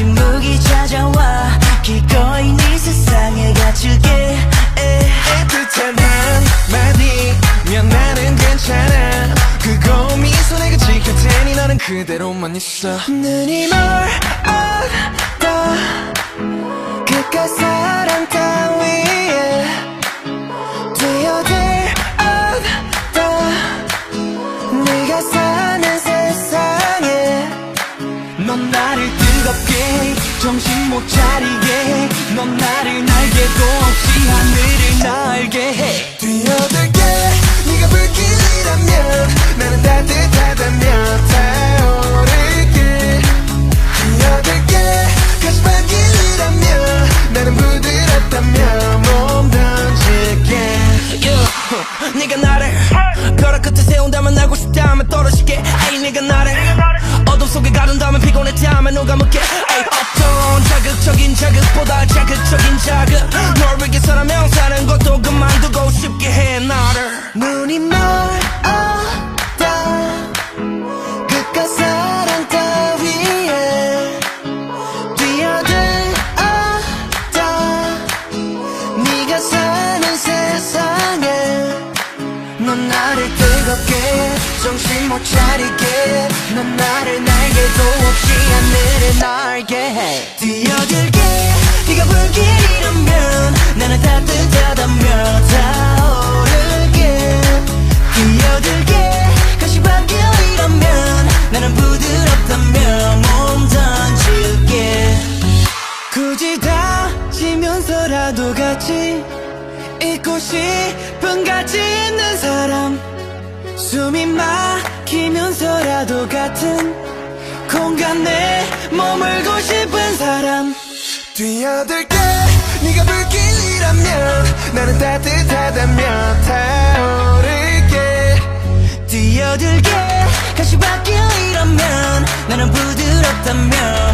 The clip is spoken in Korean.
침묵이 찾아와 기꺼이 네 세상에 갇힐게. 애틋한 한마디면 나는 괜찮아. 그거 미소 내가 지킬 테니 너는 그대로만 있어. 눈이 멀 정신 못 차리게. 넌 나를 날개도 없이 하늘을 날게 해. 뛰어들게. 네가 불길이라면 나는 따뜻하다면 타오를게. 뛰어들게. 가시밭길이라면 나는 부드럽다면 몸 던질게. Yeah. 네가 나를 벼락 끝에 세운 뜨겁게 정신 못 차리게 넌 나를 날개도 없이 하늘을 날게 해. 뛰어들게. 네가 불길이라면 나는 따뜻하다며 타오르게. 뛰어들게. 가시밭길이라면 나는 부드럽다며 몸 던질게. 굳이 다지면서라도 같이 있고 싶은 가치 있는 사람 숨이 막히면서라도 같은 공간에 머물고 싶은 사람. 뛰어들게 네가 불길이라면 나는 따뜻하다며 타오르게. 뛰어들게 가시밭길이라면 나는 던질게